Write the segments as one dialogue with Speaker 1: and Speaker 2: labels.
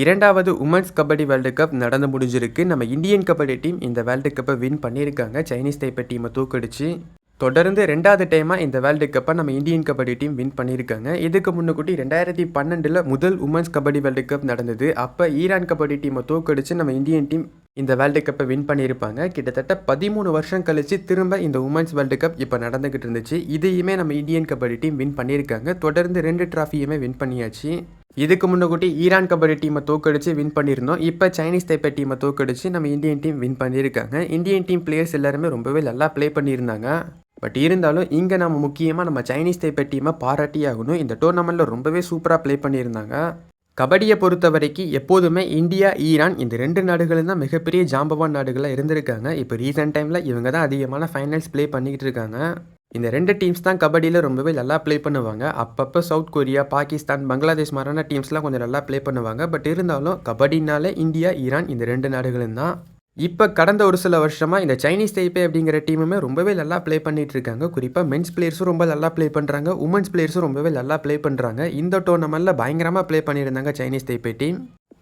Speaker 1: இரண்டாவது women's kabaddi world cup நடந்து முடிஞ்சிருக்கு. நம்ம இந்தியன் கபடி டீம் இந்த வேர்ல்டு கப்பை வின் பண்ணியிருக்காங்க. சைனீஸ் தைப்பை டீமை தூக்கடிச்சு. தொடர்ந்து ரெண்டாவது டைமாக இந்த வேர்ல்டு கப்பை நம்ம இந்தியன் கபடி டீம் வின் பண்ணியிருக்காங்க. இதுக்கு முன்னுக்கூட்டி ரெண்டாயிரத்தி பன்னெண்டில் முதல் உமன்ஸ் கபடி வேர்ல்டு கப் நடந்தது. அப்போ ஈரான் கபடி டீமை தோக்கடிச்சு. நம்ம இந்தியன் டீம் இந்த வேர்ல்டு கப்பை வின் பண்ணியிருப்பாங்க. கிட்டத்தட்ட பதிமூணு வருஷம் கழிச்சு திரும்ப இந்த உமன்ஸ் வேர்ல்டு கப் இப்போ நடந்துக்கிட்டு இருந்துச்சு. இதையுமே நம்ம இந்தியன் கபடி டீம் வின் பண்ணியிருக்காங்க. தொடர்ந்து ரெண்டு ட்ராஃபியுமே வின் பண்ணியாச்சு. இதுக்கு முன்னக்கூட்டி ஈரான் கபடி டீமை தோக்கடிச்சு வின் பண்ணியிருந்தோம். இப்போ சைனீஸ் தைப்பை டீமை தோக்கடிச்சு நம்ம இந்தியன் டீம் வின் பண்ணியிருக்காங்க. இந்தியன் டீம் பிளேயர்ஸ் எல்லாருமே ரொம்பவே நல்லா ப்ளே பண்ணியிருந்தாங்க. பட் இருந்தாலும் இங்கே நம்ம முக்கியமாக நம்ம சைனீஸ் தைப்பை டீமை பாராட்டி ஆகணும் இந்த டோர்னமெண்ட்டில் ரொம்பவே சூப்பராக ப்ளே பண்ணியிருந்தாங்க. கபடியை பொறுத்த வரைக்கும் எப்போதுமே இந்தியா ஈரான் இந்த ரெண்டு நாடுகளும் தான் மிகப்பெரிய ஜாம்பவான் நாடுகளாக இருந்திருக்காங்க. இப்போ ரீசெண்ட் டைமில் இவங்க தான் அதிகமான ஃபைனல்ஸ் ப்ளே பண்ணிக்கிட்டு இருக்காங்க. இந்த ரெண்டு டீம்ஸ் தான் கபடியில் ரொம்பவே நல்லா ப்ளே பண்ணுவாங்க. அப்பப்போ சவுத் கொரியா பாகிஸ்தான் பங்களாதேஷ் மாதிரியான டீம்ஸ்லாம் கொஞ்சம் நல்லா ப்ளே பண்ணுவாங்க. பட் இருந்தாலும் கபடினாலே இந்தியா ஈரான் இந்த ரெண்டு நாடுகளும் தான். இப்போ கடந்த ஒரு சில வருஷமாக இந்த சைனீஸ் தைப்பே அப்படிங்கிற டீமுமே ரொம்பவே நல்லா ப்ளே பண்ணிட்டு இருக்காங்க. குறிப்பாக மென்ஸ் பிளேயர்ஸும் ரொம்ப நல்லா ப்ளே பண்ணுறாங்க உமன்ஸ் பிளேயர்ஸும் ரொம்பவே நல்லா ப்ளே பண்ணுறாங்க இந்த டோர்னமெண்ட்டில் பயங்கரமாக ப்ளே பண்ணியிருந்தாங்க சைனீஸ் தைப்பே டீம்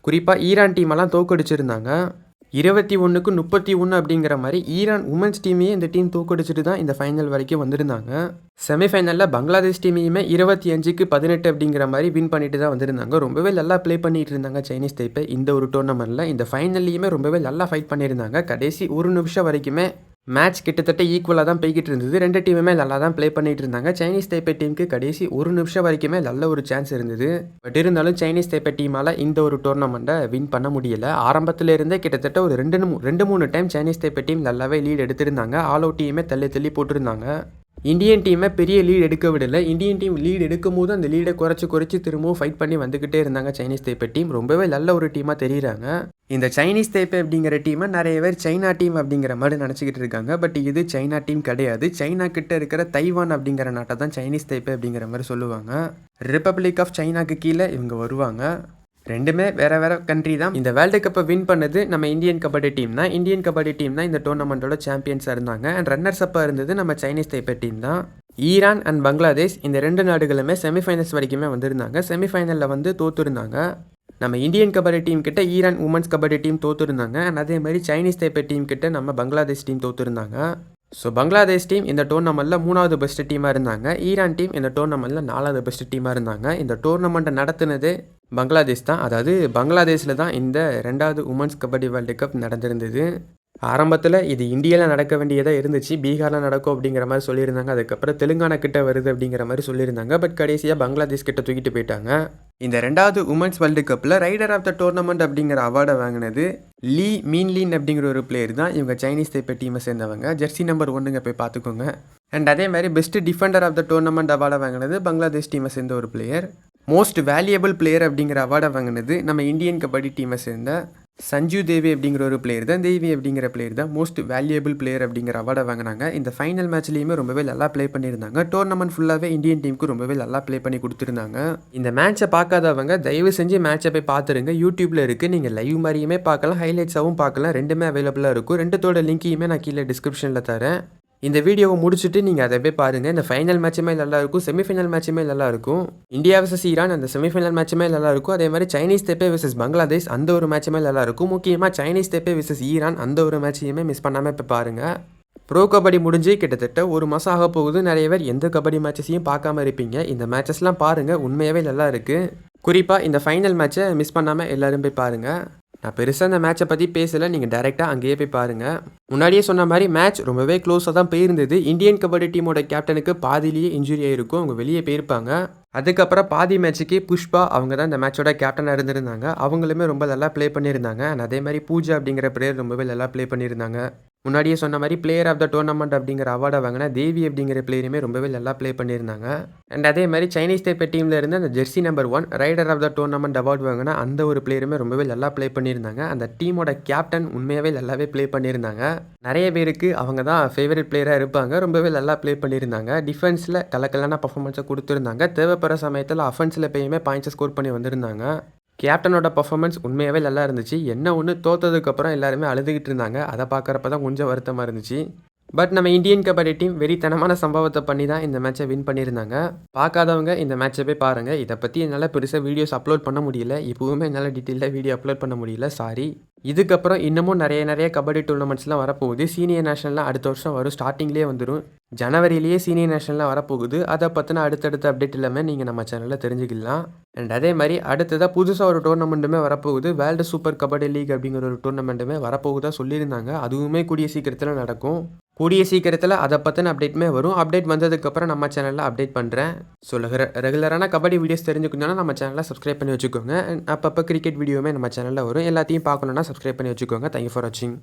Speaker 1: குறிப்பாக ஈரான் டீமெல்லாம் தோக்கடிச்சிருந்தாங்க இருபத்தி ஒன்றுக்கு முப்பத்தி ஒன்று அப்படிங்கிற மாதிரி ஈரான் உமன்ஸ் டீமையே இந்த டீம் தூக்கடிச்சிட்டு தான் இந்த ஃபைனல் வரைக்கும் வந்திருந்தாங்க. செமிஃபைனலில் பங்களாதேஷ் டீமையுமே இருபத்தி அஞ்சுக்கு பதினெட்டு அப்படிங்கிற மாதிரி வின் பண்ணிட்டு தான் வந்திருந்தாங்க. ரொம்பவே நல்லா ப்ளே பண்ணிட்டு இருந்தாங்க சைனீஸ் தைப்பை. இந்த ஒரு டோர்னமெண்ட்டில் இந்த ஃபைனல்லையுமே ரொம்பவே நல்லா ஃபைட் பண்ணியிருந்தாங்க கடைசி ஒரு நிமிஷம் வரைக்குமே மேட்ச் கிட்டத்தட்ட ஈக்குவலாக தான் போய்கிட்டு இருந்தது. ரெண்டு டீமுமே நல்லா தான் ப்ளே பண்ணிட்டு இருந்தாங்க. சைனீஸ் தைப்பை டீமுக்கு கடைசி ஒரு நிமிஷம் வரைக்குமே நல்ல ஒரு சான்ஸ் இருந்தது. பட் இருந்தாலும் சைனீஸ் தைப்பை டீமால் இந்த ஒரு டோர்னமெண்ட்டை வின் பண்ண முடியலை. ஆரம்பத்திலிருந்தே கிட்டத்தட்ட ஒரு ரெண்டு ரெண்டு மூணு டைம் சைனீஸ் தைப்பை டீம் நல்லாவே லீட் எடுத்திருந்தாங்க. ஆல் அவுட் டீமே தள்ளி தள்ளி போட்டிருந்தாங்க. இந்தியன் டீமை பெரிய லீட் எடுக்க விடலை. இந்தியன் டீம் லீட் எடுக்கும் போது அந்த லீடை குறைச்சி குறைச்சி திரும்பவும் ஃபைட் பண்ணி வந்துக்கிட்டே இருந்தாங்க சைனீஸ் தைப்பை டீம் ரொம்பவே நல்ல ஒரு டீமாக தெரியுறாங்க. இந்த சைனீஸ் தைப்பை அப்படிங்கிற டீமை நிறைய பேர் சைனா டீம் அப்படிங்கிற மாதிரி நினச்சிக்கிட்டு இருக்காங்க. பட் இது சைனா டீம் கிடையாது. சைனா கிட்ட இருக்கிற தைவான் அப்படிங்கிற நாட்டை தான் சைனீஸ் தைப்பை அப்படிங்கிற மாதிரி சொல்லுவாங்க. ரிப்பப்ளிக் ஆஃப் சைனாக்கு கீழே இவங்க வருவாங்க. ரெண்டுமே வேற வேற கண்ட்ரி தான். இந்த வேர்ல்டு கப்பை வின் பண்ணது நம்ம இந்தியன் கபடி டீம் தான். இந்தியன் கபடி டீம் தான் இந்த டோர்னமெண்ட்டோட சாம்பியன்ஸாக இருந்தாங்க. அண்ட் ரன்னர்ஸ் அப்பாக இருந்தது நம்ம சைனீஸ் தைப்பை டீம் தான். ஈரான் அண்ட் பங்களாதேஷ் இந்த ரெண்டு நாடுகளுமே செமிஃபைனல்ஸ் வரைக்குமே வந்திருந்தாங்க. செமிஃபைனலில் வந்து தோத்துருந்தாங்க. நம்ம இந்தியன் கபடி டீம் கிட்ட ஈரான் உமன்ஸ் கபடி டீம் தோத்துருந்தாங்க. அண்ட் அதே மாதிரி சைனீஸ் தைப்பை டீம் கிட்ட நம்ம பங்களாதேஷ் டீம் தோத்துருந்தாங்க. ஸோ பங்களாதேஷ் டீம் இந்த டோர்னமெண்ட்டில் மூணாவது பெஸ்ட் டீமாக இருந்தாங்க. ஈரான் டீம் இந்த டோர்னமெண்ட்டில் நாலாவது பெஸ்ட் டீமாக இருந்தாங்க. இந்த டோர்னமெண்ட்டை நடத்துனது பங்களாதேஷ் தான். அதாவது பங்களாதேஷில் தான் இந்த ரெண்டாவது உமன்ஸ் கபடி வேர்ல்டு கப் நடந்திருந்தது. ஆரம்பத்தில் இது இந்தியாவில் நடக்க வேண்டியதாக இருந்துச்சு. பீகாரில் நடக்கும் அப்படிங்கிற மாதிரி சொல்லியிருந்தாங்க. அதுக்கப்புறம் தெலுங்கானா கிட்ட வருது அப்படிங்கிற மாதிரி சொல்லியிருந்தாங்க. பட் கடைசியாக பங்களாதேஷ் கிட்ட தூக்கிட்டு போயிட்டாங்க. இந்த ரெண்டாவது உமன்ஸ் வேர்ல்டு கப்பில் ரைடர் ஆஃப் த டோர்னமெண்ட் அப்படிங்கிற அவார்டை வாங்கினது லீ மீன்லீன் அப்படிங்கிற ஒரு பிளேயர் தான். இவங்க சைனீஸ் தைப்பை டீமை சேர்ந்தவங்க. ஜெர்சி நம்பர் ஒன்றுங்க போய் பார்த்துக்கோங்க. அண்ட் அதே மாதிரி best defender of the tournament அவார்டை வாங்கினது பங்களாதேஷ் டீமை சேர்ந்த ஒரு பிளேயர் மோஸ்ட் வேல்யூபிள் பிளேயர் அப்படிங்கிற அவார்டை வாங்கினது நம்ம இந்தியன் கபடி டீமை சேர்ந்த சஞ்சு தேவி அப்படிங்கிற ஒரு பிளேயர் தான். தேவி அப்படிங்கிற பிளேயர் தான் மோஸ்ட் வேல்யூபிள் பிளேயர் அப்படிங்கிற அவார்டை வாங்கினாங்க. இந்த ஃபைனல் மேட்ச்லேயுமே ரொம்பவே நல்லா ப்ளே பண்ணியிருந்தாங்க. டோர்னமெண்ட் ஃபுல்லாகவே இந்தியன் டீமுக்கு ரொம்பவே நல்லா ப்ளே பண்ணி கொடுத்துருந்தாங்க. இந்த மேட்சை பார்க்காதவங்க தயவு செஞ்சு மேட்சை போய் பார்த்துருங்க. யூடியூப்பில் இருக்குது நீங்கள் லைவ் மாதிரியுமே பார்க்கலாம். ஹைலைட்ஸாகவும் பார்க்கலாம். ரெண்டுமே அவைலபிளாக இருக்கும். ரெண்டுத்தோட லிங்கையுமே நான் கீழே டிஸ்கிரிப்ஷனில் தரேன். இந்த வீடியோவை முடிச்சுட்டு நீங்கள் அதை போய் பாருங்கள் இந்த ஃபைனல் மேட்சுமே நல்லாயிருக்கும். செமிஃபைனல் மேட்சுமே நல்லாயிருக்கும். இந்தியா வர்சஸ் ஈரான் அந்த செமிஃபைனல் மேட்சுமே நல்லாயிருக்கும். அதே மாதிரி சைனீஸ் தெப்பே வர்சஸ் பங்களாதேஷ் அந்த ஒரு மேட்சுமே நல்லாயிருக்கும். முக்கியமாக சைனீஸ் தெப்பே வர்சஸ் ஈரான் அந்த ஒரு மேட்சையுமே மிஸ் பண்ணாமல் இப்போ பாருங்கள் ப்ரோ கபடி முடிஞ்சு கிட்டத்தட்ட ஒரு மாதம் ஆக போகுது. நிறைய பேர் எந்த கபடி மேட்சஸையும் பார்க்காம இருப்பீங்க. இந்த மேட்சஸ்லாம் பாருங்கள் உண்மையாகவே நல்லா இருக்குது குறிப்பாக இந்த ஃபைனல் மேட்ச்சை மிஸ் பண்ணாமல் எல்லாரும் போய் பாருங்கள் நான் பெருசாக அந்த மேட்சை பற்றி பேசலை. நீங்கள் டேரெக்டாக அங்கேயே போய் பாருங்கள் முன்னாடியே சொன்ன மாதிரி மேட்ச் ரொம்பவே க்ளோஸாக தான் போயிருந்தது. இந்தியன் கபடி டீமோட கேப்டனுக்கு பாதிலேயே இன்ஜுரி ஆயிருக்கும். அவங்க வெளியே போயிருப்பாங்க. அதுக்கப்புறம் பாதி மேட்ச்சுக்கு புஷ்பா அவங்க தான் இந்த மேட்சோட கேப்டனாக இருந்திருந்தாங்க. அவங்களுமே ரொம்ப நல்லா ப்ளே பண்ணியிருந்தாங்க. அண்ட் அதே மாதிரி பூஜா அப்படிங்கிற பிளேயர் ரொம்பவே நல்லா ப்ளே பண்ணியிருந்தாங்க. முன்னாடியே சொன்ன மாதிரி பிளேயர் ஆஃப் த டோர்னமெண்ட் அப்படிங்கிற அவார்டை வாங்கின தேவி அப்படிங்கிற பிளேயருமே ரொம்பவே நல்லா ப்ளே பண்ணியிருந்தாங்க. அண்ட் அதே மாதிரி சைனீஸ் தைப்பை டீமில் இருந்து அந்த jersey number one raider of the tournament award வாங்கின அந்த ஒரு பிளேயருமே ரொம்பவே நல்லா ப்ளே பண்ணியிருந்தாங்க. அந்த டீமோட கேப்டன் உண்மையாகவே நல்லாவே ப்ளே பண்ணியிருந்தாங்க. நிறைய பேருக்கு அவங்க தான் ஃபேவரட் பிளேயராக இருப்பாங்க. ரொம்பவே நல்லா ப்ளே பண்ணியிருந்தாங்க. டிஃபென்ஸில் கலக்கலான பர்ஃபார்மன்ஸை கொடுத்துருந்தாங்க. தேவைப்படுற சமயத்தில் அஃபென்ஸில் எப்பயுமே பாயிண்ட்ஸை ஸ்கோர் பண்ணி வந்திருந்தாங்க. கேப்டனோட பர்ஃபார்மன்ஸ் உண்மையாகவே நல்லா இருந்துச்சு. என்ன ஒன்று தோத்ததுக்கப்புறம் எல்லாருமே அழுதுகிட்டு இருந்தாங்க. அதை பார்க்குறப்ப தான் கொஞ்சம் வருத்தமாக இருந்துச்சு. பட் நம்ம இந்தியன் கபடி டீம் வெறித்தனமான சம்பவத்தை பண்ணி தான் இந்த மேட்சை வின் பண்ணியிருந்தாங்க. பார்க்காதவங்க இந்த மேட்சை போய் பாருங்கள் இதை பற்றி என்னால் பெருசாக வீடியோஸ் அப்லோட் பண்ண முடியல. இப்போவுமே என்னால் டீட்டெயிலாக வீடியோ அப்லோட் பண்ண முடியல. சாரி இதுக்கப்புறம் இன்னமும் நிறைய நிறைய கபடி டூர்னமெண்ட்ஸ்லாம் வரப்போகுது. சீனியர் நேஷனல்லாம் அடுத்த வருஷம் வரும். ஸ்டார்டிங்லேயே வந்துடும் ஜனவரியிலேயே சீனியர் நேஷனல்லாம் வரப்போகுது. அதை பற்றின அடுத்தடுத்த அப்டேட் எல்லாமே நீங்கள் நம்ம சேனலில் தெரிஞ்சுக்கலாம். அண்ட் அதே மாதிரி அடுத்ததாக புதுசாக ஒரு டோர்னமெண்ட்டுமே வரப்போகுது. வேர்ல்டு சூப்பர் கபடி லீக் அப்படிங்கிற ஒரு டோர்னமெண்ட்டுமே வரப்போகுதா சொல்லியிருந்தாங்க. அதுவுமே கூடிய சீக்கிரத்தில் நடக்கும். கூடிய சீக்கிரத்தில் அதை பற்றின அப்டேட்டுமே வரும். அப்டேட் வந்ததுக்கப்புறம் நம்ம சேனலில் அப்டேட் பண்ணுறேன் ஸோ ரெகுலரான கபடி வீடியோஸ் தெரிஞ்சுக்கணும்னா நம்ம சேனலில் சப்ஸ்கிரைப் பண்ணி வச்சுக்கோங்க. அப்பப்போ கிரிக்கெட் வீடியோவுமே நம்ம சேனலில் வரும். எல்லாத்தையும் பார்க்கணுன்னா சப்ஸ்கிரைப் பண்ணி வச்சுக்கோங்க. தேங்க்யூ ஃபார் வாட்சிங்